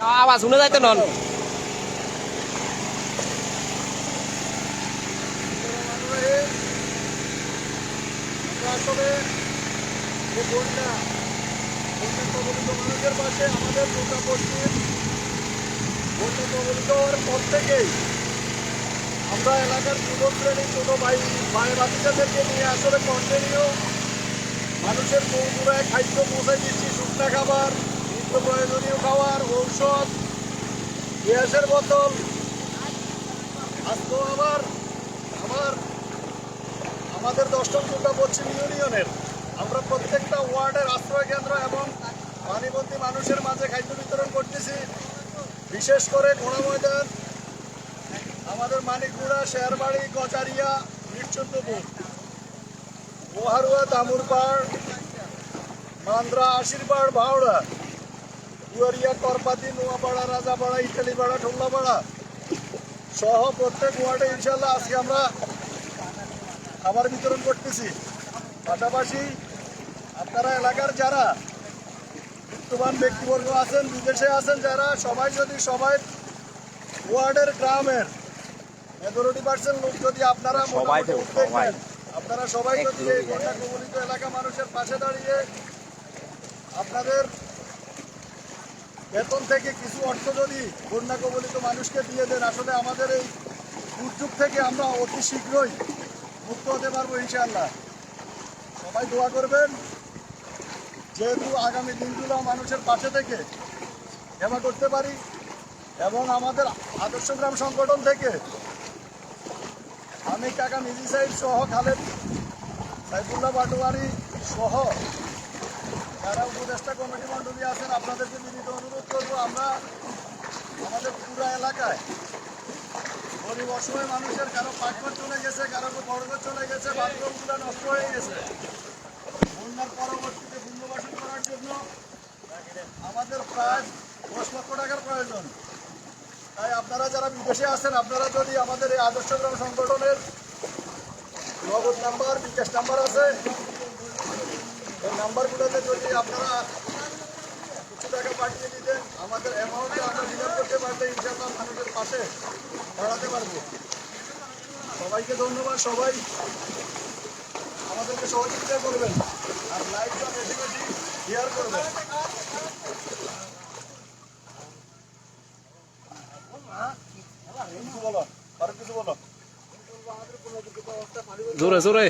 আওয়াজ শুনে যাইতে নন। আসলে যে বন্যা বন্যা কবলিত মানুষের পাশে আমাদের দুর্গা পশ্চিম বন্যা হওয়ার পর থেকেই আমরা এলাকার যুবক শ্রেণি ছোটো ভাই ভাই বাচ্চাদেরকে নিয়ে আসলে কন্টিনিউ মানুষের মৌপুরায় খাদ্য পৌঁছে দিচ্ছি, শুকনা খাবার নিত্য প্রয়োজনীয় খাবার ঔষধ, গ্যাসের বোতল, আজকেও আবার আবার আমাদের দশম দুর্গা পশ্চিম ইউনিয়নের, আমরা প্রত্যেকটা ওয়ার্ডের আশ্রয় কেন্দ্র এবং পানিবন্দী মানুষের মাঝে খাদ্য বিতরণ করতেছি। বিশেষ করে ঘোড়া ময়দান আমাদের মানিকগুড়া শেয়ারবাড়ি গজারিয়া মিরচন্দ্রপুর মহারুয়া দামুরপাড় মান্দ্রা, আশীর্বাদ ভাওড়া দুয়ারিয়া করপাতি নোয়াপাড়া রাজাপাড়া ইটালিপাড়া ঠোল্লাপাড়া সহ প্রত্যেক ওয়ার্ডে ইনশাল্লাহ আজকে আমরা খাবার বিতরণ করতেছি। পাশাপাশি আপনারা এলাকার যারা বিত্তবান ব্যক্তিবর্গ আছেন বিদেশে আছেন যারা সবাই যদি সবাই ওয়ার্ডের গ্রামের মেজরিটি পার্সেন্ট লোক যদি আপনারা সবাই আপনারা সবাই যদি এই বন্যা এলাকা মানুষের পাশে দাঁড়িয়ে আপনাদের বেতন থেকে কিছু অর্থ যদি বন্যা কবলিত মানুষকে দিয়ে দেন, আসলে আমাদের এই দুর্যোগ থেকে আমরা অতি শীঘ্রই মুক্ত হতে পারব ইনশাআল্লাহ। সবাই দোয়া করবেন, যেহেতু আগামী দিনগুলো মানুষের পাশে থেকে সেবা করতে পারি এবং আমাদের আদর্শ গ্রাম সংগঠন থেকে আমি কাকা মিজি সাহেব সহ খালেদ সাইফুল্লাহ পাটোয়ারি সহ যারা উপদেষ্টা কমিটি মন্ডলী আছেন, আপনাদেরকে বিনীত অনুরোধ করব, আমরা আমাদের পুরো এলাকায় গরিব অসহায় মানুষের কারও পাকঘর চলে গেছে, কারও বড়ঘর চলে গেছে বাথরুমগুলো নষ্ট হয়ে গেছে। বন্যার পরবর্তীতে পুনর্বাসন করার জন্য আমাদের প্রায় দশ লক্ষ টাকার প্রয়োজন। তাই আপনারা যারা বিদেশে আছেন, আপনারা যদি আমাদের এই আদর্শ গ্রাম সংগঠনের নগদ নাম্বার, বিকাশ নাম্বার আছে নাম্বারগুলোতে যদি আপনারা কিছু টাকা পাঠিয়ে দিতেন, আমাদের অ্যামাউন্টে আমরা রিজার্ভ করতে পারলে ইনশাল্লাহ মানুষের পাশে দাঁড়াতে পারব। সবাইকে ধন্যবাদ, সবাই আমাদেরকে সহযোগিতা করবেন আর লাইভটা বেশি বেশি শেয়ার করবেন। কিছু বলো আর কিছু বলো জোরে জোরে।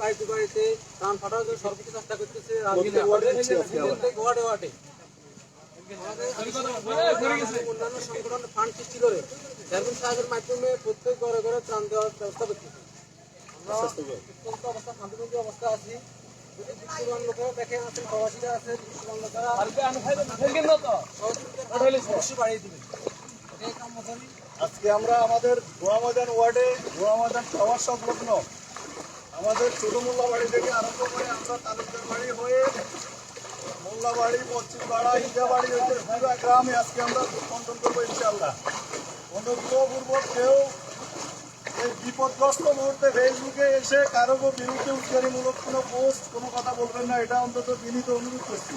বাড়িতে বাড়িতে ত্রাণ পাঠানোর জন্য সর্বোচ্চ চেষ্টা করতেছে প্রত্যেক ওয়ার্ডে ওয়ার্ডে অন্যান্য সংগঠন ফান্ড সৃষ্টি করে। চেয়ারম্যান সাহেবের মাধ্যমে প্রত্যেক ঘরে ঘরে ত্রাণ দেওয়ার ব্যবস্থা করতেছে আমরা অত্যন্ত অবস্থা শান্তিপূর্ণ অবস্থা আছি। যদি দৃশ্যমান লোকেরা আছেন প্রবাসীরা অবশ্যই বাড়িয়ে এটাই করি আজকে আমরা আমাদের গোয়ামাদান ওয়ার্ডে গোয়ামাদান টাওয়ার সংলগ্ন আমাদের ছোট মোল্লাবাড়ি থেকে আরম্ভ করে আমরা তালুকদার বাড়ি হয়ে মোল্লাবাড়ি, পশ্চিমপাড়া ইজাবাড়ি হইতে পুরো গ্রামে আজকে আমরা বন্টন করব ইনশাল্লাহ অনুগ্রহপূর্বক কেউ এই বিপদগ্রস্ত মুহূর্তে ফেসবুকে এসে কারও বিরুদ্ধে উস্কানিমূলক কোনো পোস্ট কোনো কথা বলবেন না, এটা অন্তত বিনীত অনুরোধ করছি।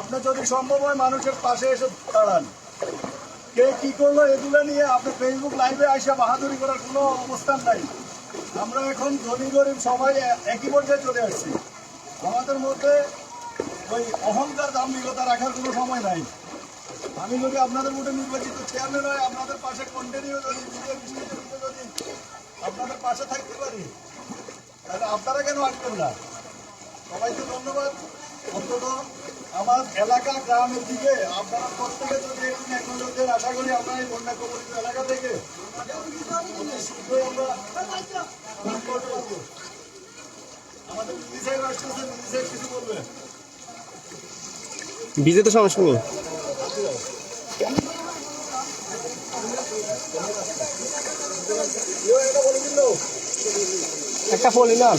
আপনার যদি সম্ভব হয় মানুষের পাশে এসে দাঁড়ান। কে কি করল এগুলো নিয়ে আপনি ফেসবুক লাইভে আসে বাহাদুরি করার কোনো অবস্থান নাই। আমরা এখন ধনী গরিব সবাই একই পর্যায়ে চলে আসছি। আমাদের মধ্যে ওই অহংকার দাম্ভিকতা রাখার কোনো সময় নাই। আমি যদি আপনাদের মধ্যে নির্বাচিত চেয়ারম্যান হয়, আপনাদের পাশে কন্টিনিউ যদি বিশ্বজিৎ যদি আপনাদের পাশে থাকতে পারি, তাহলে আপনারা কেন আটকেন না? সবাইকে ধন্যবাদ। অন্তত আমার এলাকা গ্রামের দিকে আপনারা প্রত্যেকে যদি একটু নজর দেন আশা করি আমরা এই বন্যা কবলিত এলাকা থেকে শীঘ্রই আমরা আমাদের কিছু বলবে? বিজেতে সমস্যা নেই একটা ফলি না